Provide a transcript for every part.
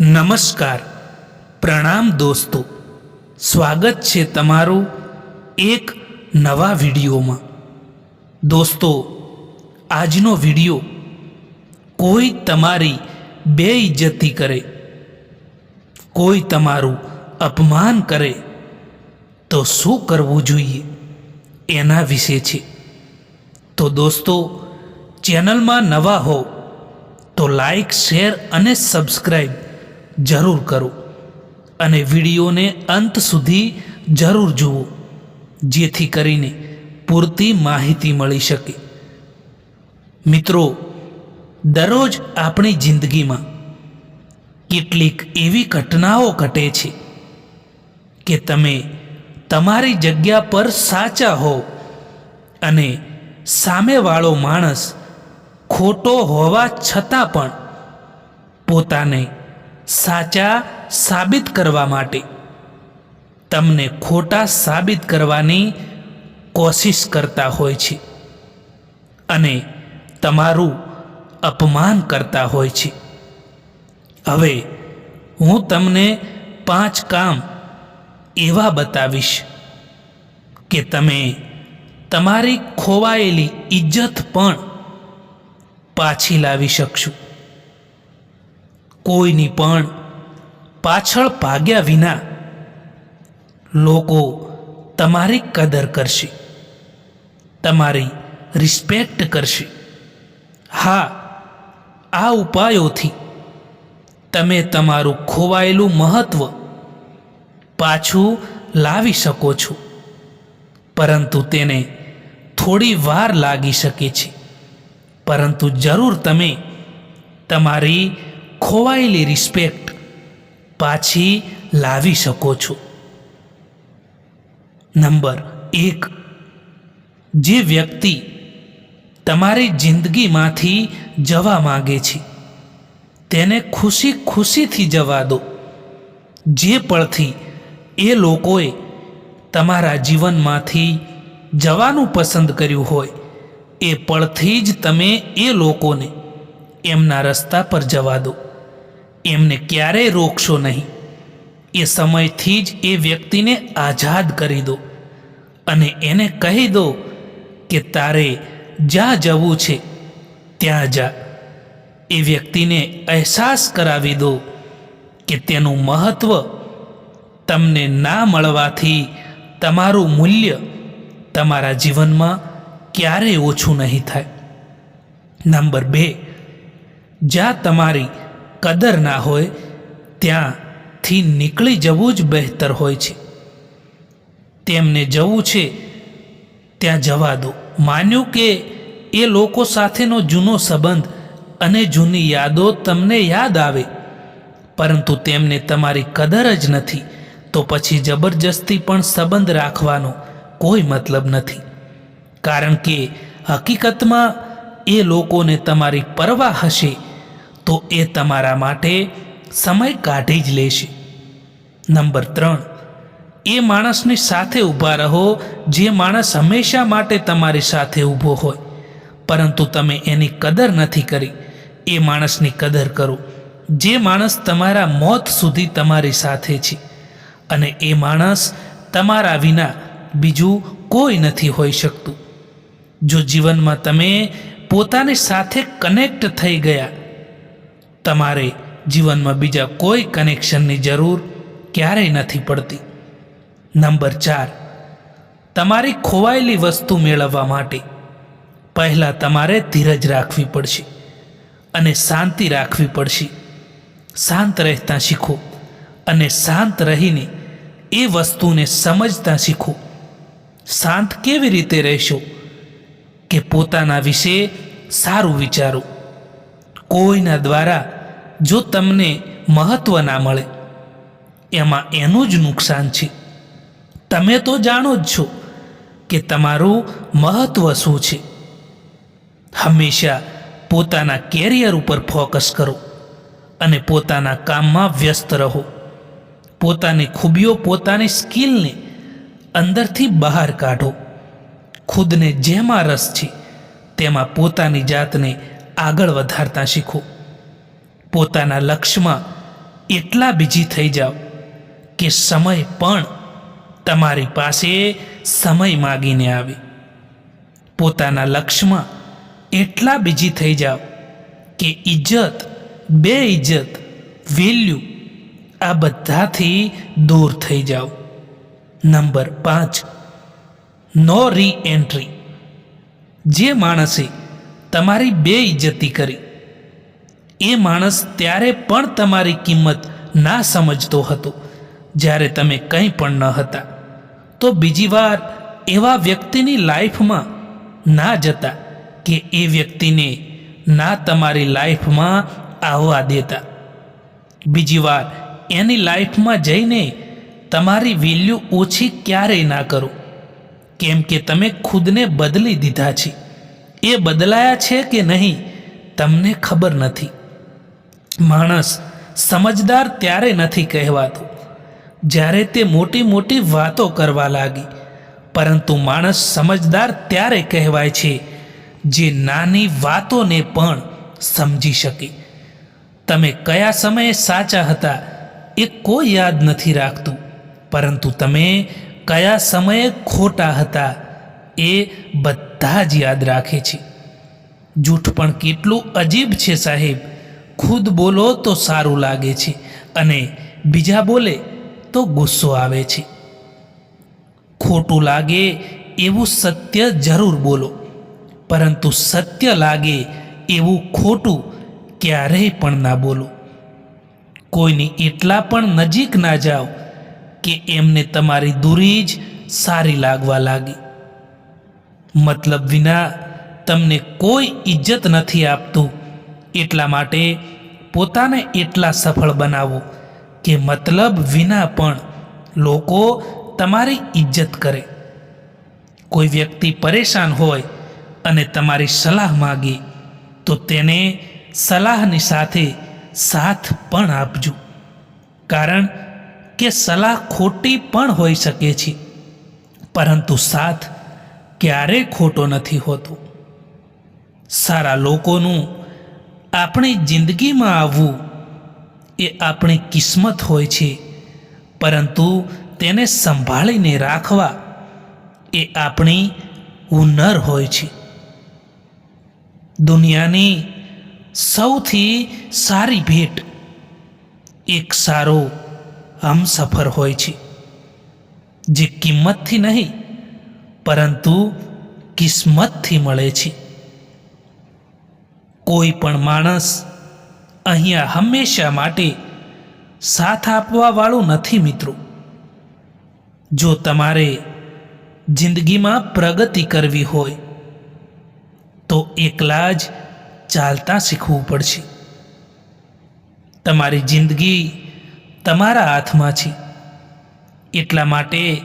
નમસ્કાર. પ્રણામ દોસ્તો. સ્વાગત છે તમારું એક નવા વિડીયોમાં. દોસ્તો, આજનો વીડિયો કોઈ તમારી બેઇજ્જતી કરે, કોઈ તમારું અપમાન કરે, તો શું કરવું જોઈએ એના વિશે છે. તો દોસ્તો, ચેનલમાં નવા હો તો લાઈક, શેર અને સબસ્ક્રાઈબ જરૂર કરો અને વિડીયોને અંત સુધી જરૂર જુઓ, જેથી કરીને પૂરતી માહિતી મળી શકે. મિત્રો, દરરોજ આપણી જિંદગીમાં કેટલીક એવી ઘટનાઓ ઘટે છે કે તમે તમારી જગ્યા પર સાચા હો અને સામેવાળો માણસ ખોટો હોવા છતાં પણ પોતાને સાચા સાબિત કરવા માટે. તમને ખોટા સાબિત કરવાની કોશિશ કરતા હોય છે. અને તમારું અપમાન કરતા હોય છે. હવે હું તમને પાંચ કામ એવા બતાવીશ કે તમે તમારી ખોવાયેલી ઇજ્જત પણ પાછી લાવી શકશું. કોઈની પણ પાછળ ભાગ્યા વિના લોકો તમારી કદર કરશે, તમારી રિસ્પેક્ટ કરશે. હા, આ ઉપાયોથી તમે તમારું ખોવાયેલું મહત્ત્વ પાછું લાવી શકો છો, પરંતુ તેને થોડી વાર લાગી શકે છે. પરંતુ જરૂર તમે તમારી ખોવાયેલી રિસ્પેક્ટ પાછી લાવી શકો છો. નંબર એક, જે વ્યક્તિ તમારી જિંદગીમાંથી જવા માગે છે, તેને ખુશી ખુશીથી જવા દો. જે પળથી એ લોકોએ તમારા જીવનમાંથી જવાનું પસંદ કર્યું હોય, એ પળથી જ તમે એ લોકોને એમના રસ્તા પર જવા દો. એમને ક્યારેય રોકશો નહીં. એ સમયથી જ એ વ્યક્તિને આઝાદ કરી દો અને એને કહી દો કે તારે જ્યાં જવું છે, ત્યાં જા. એ વ્યક્તિને અહેસાસ કરાવી દો કે તેનું મહત્ત્વ તમને ના મળવાથી તમારું મૂલ્ય તમારા જીવનમાં ક્યારેય ઓછું નહીં થાય. નંબર બે, જ્યાં તમારી કદર ના હોય, ત્યાંથી નીકળી જવું જ બહેતર હોય છે. તેમને જવું છે, ત્યાં જવા દો. માન્યું કે એ લોકો સાથેનો જૂનો સંબંધ અને જૂની યાદો તમને યાદ આવે, પરંતુ તેમને તમારી કદર જ નથી. તો પછી જબરજસ્તી પણ સંબંધ રાખવાનો કોઈ મતલબ નથી. કારણ કે હકીકતમાં એ લોકોને તમારી પરવા હશે તો એ તમારા માટે સમય કાઢી જ લેશે. નંબર ત્રણ, એ માણસની સાથે ઊભા રહો જે માણસ હંમેશા માટે તમારી સાથે ઊભો હોય. પરંતુ તમે એની કદર નથી કરી. એ માણસની કદર કરો. જે માણસ તમારા મોત સુધી તમારી સાથે છે. અને એ માણસ તમારા વિના બીજું કોઈ નથી હોઈ શકતું. જો જીવનમાં તમે પોતાની સાથે કનેક્ટ થઈ ગયા તમારે જીવનમાં બીજા કોઈ કનેક્શનની જરૂર ક્યારેય નથી પડતી. નંબર ચાર, તમારી ખોવાયેલી વસ્તુ મેળવવા માટે પહેલાં તમારે ધીરજ રાખવી પડશે અને શાંતિ રાખવી પડશે. શાંત રહેતા શીખો અને શાંત રહીને એ વસ્તુને સમજતા શીખો. શાંત કેવી રીતે રહેશો? કે પોતાના વિશે સારું વિચારો. કોઈના દ્વારા જો તમને મહત્ત્વ ના મળે, એમાં એનું જ નુકસાન છે. તમે તો જાણો જ છો કે તમારું મહત્ત્વ શું છે. હંમેશા પોતાના કેરિયર ઉપર ફોકસ કરો અને પોતાના કામમાં વ્યસ્ત રહો. પોતાની ખૂબીઓ પોતાની સ્કિલને અંદરથી બહાર કાઢો. ખુદને જેમાં રસ છે, તેમાં પોતાની જાતને આગળ વધારતા શીખો. પોતાના લક્ષ્યમાં એટલા બીજી થઈ જાઓ કે સમય પણ તમારી પાસે સમય માગીને આવે. પોતાના લક્ષ્યમાં એટલા બીજી થઈ જાઓ કે ઇજ્જત બે ઇજ્જત વેલ્યુ આ બધાથી દૂર થઈ જાઓ. નંબર પાંચ, નો રી એન્ટ્રી જે માણસે તમારી બે ઇજ્જતી કરી એ માણસ ત્યારે પણ તમારી કિંમત ના સમજતો હતો, જ્યારે તમે કંઈ પણ ન હતા. તો બીજી વાર એવા વ્યક્તિની લાઈફમાં ના જતા કે એ વ્યક્તિને ના તમારી લાઈફમાં આવવા દેતા. બીજી વાર એની લાઈફમાં જઈને તમારી વેલ્યુ ઓછી ક્યારેય ના કરો, કેમ કે તમે ખુદને બદલી દીધા છે. એ બદલાયા છે કે નહીં, તમને ખબર નથી. માણસ સમજદાર ત્યારે નથી કહેવાતો, જ્યારે તે મોટી મોટી વાતો કરવા લાગી. પરંતુ માણસ સમજદાર ત્યારે કહેવાય છે, જે નાની વાતોને પણ સમજી શકે. તમે કયા સમયે સાચા હતા એ કોઈ યાદ નથી રાખતું, પરંતુ તમે કયા સમયે ખોટા હતા એ બધા જ યાદ રાખે છે. જૂઠ પણ કેટલું અજીબ છે સાહેબ. ખુદ બોલો તો સારું લાગે છે અને બીજા બોલે તો ગુસ્સો આવે છે. ખોટું લાગે એવું સત્ય જરૂર બોલો, પરંતુ સત્ય લાગે એવું ખોટું ક્યારેય પણ ના બોલો. કોઈની એટલા પણ નજીક ના જાઓ કે એમને તમારી દૂરી જ સારી લાગવા લાગી. મતલબ વિના તમને કોઈ ઇજ્જત નથી આપતું એટલા માટે પોતાને એટલા સફળ બનાવો કે મતલબ વિના પણ લોકો તમારી ઇજ્જત કરે. કોઈ વ્યક્તિ પરેશાન હોય અને તમારી સલાહ માગે, તો તેને સલાહની સાથે સાથ પણ આપજો. કારણ કે સલાહ ખોટી પણ હોઈ શકે છે, પરંતુ સાથ ક્યારેય ખોટો નથી હોતો. સારા લોકોનું આપણી જિંદગીમાં આવવું એ આપણી કિસ્મત હોય છે. પરંતુ તેને સંભાળીને રાખવા એ આપણી હુનર હોય છે. દુનિયાની સૌથી સારી ભેટ એક સારો હમસફર હોય છે. જે કિંમતથી નહીં, પરંતુ કિસ્મતથી મળે છે. કોઈ પણ માણસ અહીંયા હંમેશા માટે સાથ આપવાવાળું નથી મિત્રો. જો તમારે જિંદગીમાં પ્રગતિ કરવી હોય, તો એકલા જ ચાલતા શીખવું પડશે. તમારી જિંદગી તમારા હાથમાં છે. એટલા માટે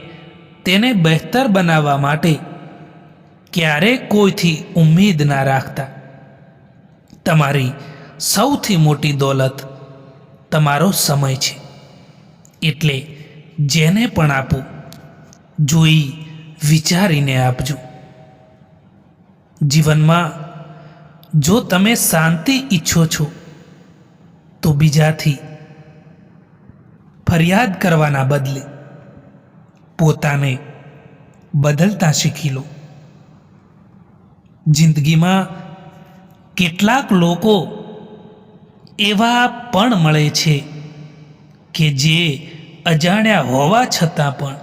તેને બહેતર બનાવવા માટે ક્યારેય કોઈથી ઉમ્મીદ ના રાખતા. તમારી સૌથી મોટી દોલત તમારો સમય છે. એટલે જેને પણ આપો, જોઈ વિચારીને આપજો. જીવનમાં જો તમે શાંતિ ઈચ્છો છો, તો બીજાથી ફરિયાદ કરવાના બદલે પોતાને બદલતા શીખી લો. જિંદગીમાં કેટલાક લોકો એવા પણ મળે છે કે જે અજાણ્યા હોવા છતાં પણ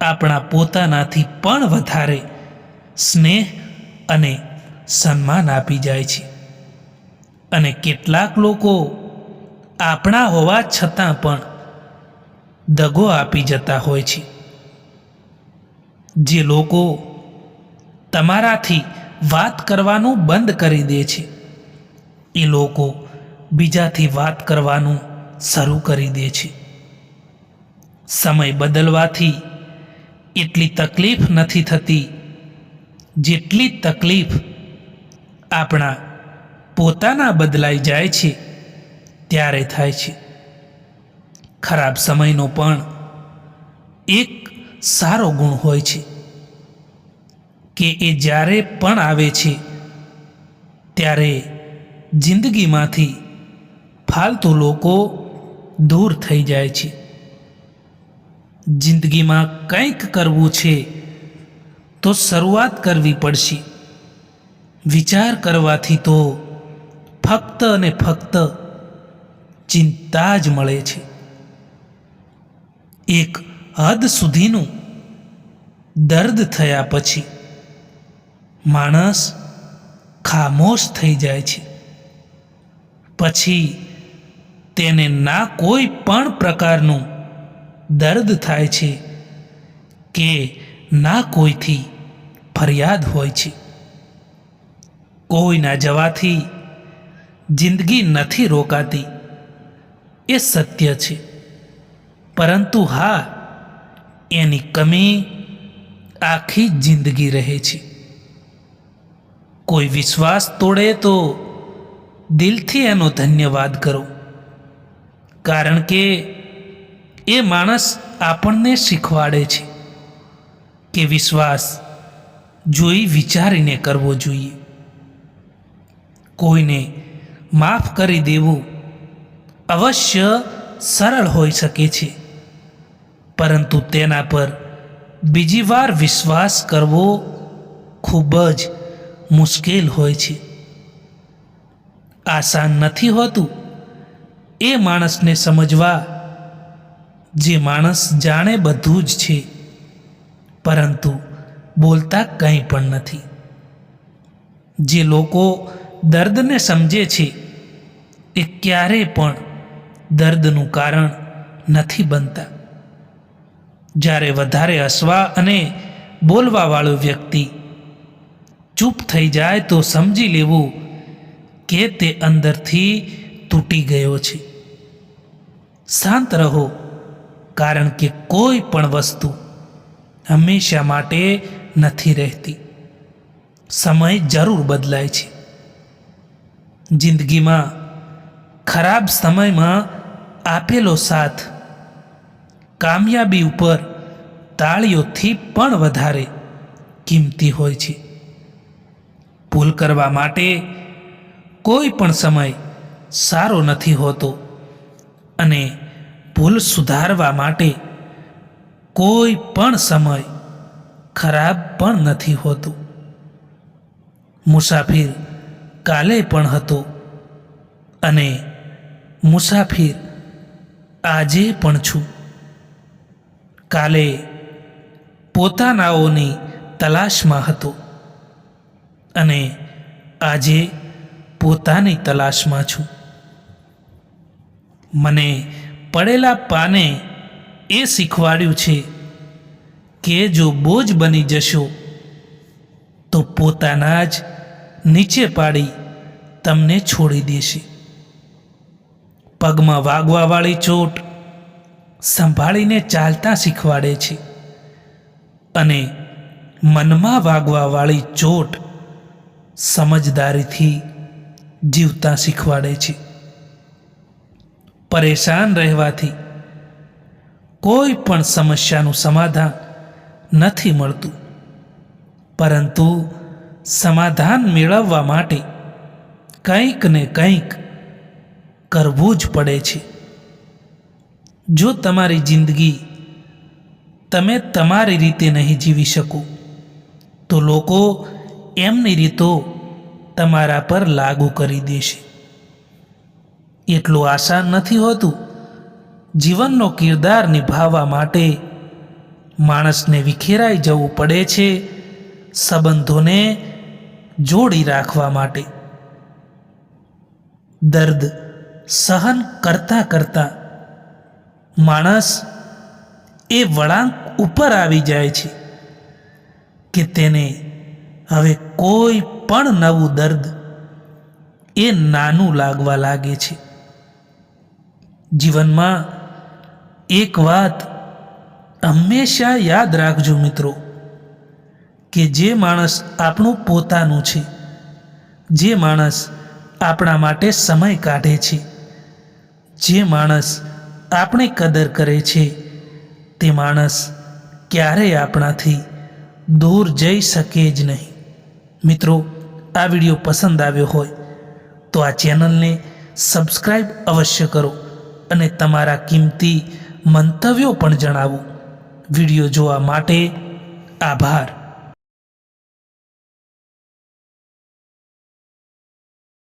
આપણા પોતાનાથી પણ વધારે સ્નેહ અને સન્માન આપી જાય છે. અને કેટલાક લોકો આપણા હોવા છતાં પણ દગો આપી જતા હોય છે. જે લોકો તમારાથી વાત કરવાનું બંધ કરી દે છે. એ લોકો બીજાથી વાત કરવાનું શરૂ કરી દે છે. સમય બદલવાથી એટલી તકલીફ નથી થતી જેટલી તકલીફ આપણા પોતાના બદલાઈ જાય છે ત્યારે થાય છે. ખરાબ સમયનો પણ એક સારો ગુણ હોય છે. કે એ જ્યારે પણ આવે છે, ત્યારે જિંદગીમાંથી ફાલતુ લોકો દૂર થઈ જાય છે. જિંદગીમાં કંઈક કરવું છે, તો શરૂઆત કરવી પડશે. વિચાર કરવાથી તો ફક્ત અને ફક્ત ચિંતા જ મળે છે. એક હદ સુધીનું દર્દ થયા પછી માણસ ખામોશ થઈ જાય છે. પછી તેને ના કોઈ પણ પ્રકારનું દર્દ થાય છે કે ના કોઈથી ફરિયાદ હોય છે. કોઈના જવાથી જિંદગી નથી રોકાતી, એ સત્ય છે. પરંતુ હા, એની કમી આખી જિંદગી રહે છે. કોઈ વિશ્વાસ તોડે તો દિલથી એનો ધન્યવાદ કરો. કારણ કે એ માણસ આપણને શીખવાડે છે કે વિશ્વાસ જોઈ વિચારીને કરવો જોઈએ. કોઈને માફ કરી દેવું અવશ્ય સરળ હોઈ શકે છે, પરંતુ તેના પર બીજી વાર વિશ્વાસ કરવો ખૂબ જ મુશ્કેલ હોય છે. આસાન નથી હોતું એ માણસને સમજવા જે માણસ જાણે બધું જ છે, પરંતુ બોલતા કંઈ પણ નથી. જે લોકો દર્દને સમજે છે, એ ક્યારે પણ દર્દનું કારણ નથી બનતા. જ્યારે વધારે હસવા અને બોલવાવાળો વ્યક્તિ ચૂપ થઈ જાય તો સમજી લેવું કે તે અંદરથી તૂટી ગયો છે. શાંત રહો, કારણ કે કોઈ પણ વસ્તુ હંમેશા માટે નથી રહેતી. સમય જરૂર બદલાય છે. જિંદગીમાં ખરાબ સમયમાં આપેલો સાથ કામયાબી ઉપર તાળીઓથી પણ વધારે કિંમતી હોય છે. ભૂલ કરવા માટે કોઈ પણ સમય સારો નથી હોતો. અને ભૂલ સુધારવા માટે કોઈ પણ સમય ખરાબ પણ નથી હોતો. મુસાફિર કાલે પણ હતો અને મુસાફિર આજે પણ છું. કાલે પોતાનાઓની તલાશમાં હતો. અને આજે પોતાની તલાશમાં છું. મને પડેલા પાને એ શીખવાડ્યું છે કે જો બોજ બની જશો, તો પોતાના જ નીચે પાડી તમને છોડી દેશે. પગમાં વાગવાવાળી ચોટ સંભાળીને ચાલતા શીખવાડે છે અને મનમાં વાગવાવાળી ચોટ સમજદારીથી જીવતા શીખવાડે છે. પરેશાન રહેવાથી કોઈ પણ સમસ્યાનું સમાધાન નથી મળતું. પરંતુ સમાધાન મેળવવા માટે કંઈક ને કંઈક કરવું જ પડે છે. જો તમારી જિંદગી તમે તમારી રીતે નહીં જીવી શકો, તો લોકો એમની રીતો તમારા પર લાગુ કરી દેશે. એટલું આસાન નથી હોતું. જીવનનો કિરદાર નિભાવવા માટે માણસને વિખેરાઈ જવું પડે છે સંબંધોને જોડી રાખવા માટે. દર્દ સહન કરતા કરતા માણસ એ વળાંક ઉપર આવી જાય છે કે તેને હવે કોઈ પણ નવું દર્દ એ નાનું લાગવા લાગે છે. જીવનમાં એક વાત હંમેશા યાદ રાખજો મિત્રો, કે જે માણસ આપણું પોતાનું છે, જે માણસ આપણા માટે સમય કાઢે છે, જે માણસ આપણી કદર કરે છે, તે માણસ ક્યારેય આપણાથી દૂર જઈ શકે જ નહીં. મિત્રો, આ વીડિયો પસંદ આવ્યો હોય તો આ ચેનલને સબસ્ક્રાઈબ અવશ્ય કરો અને તમારા કિંમતી મંતવ્યો પણ જણાવો. વીડિયો જોવા માટે આભાર.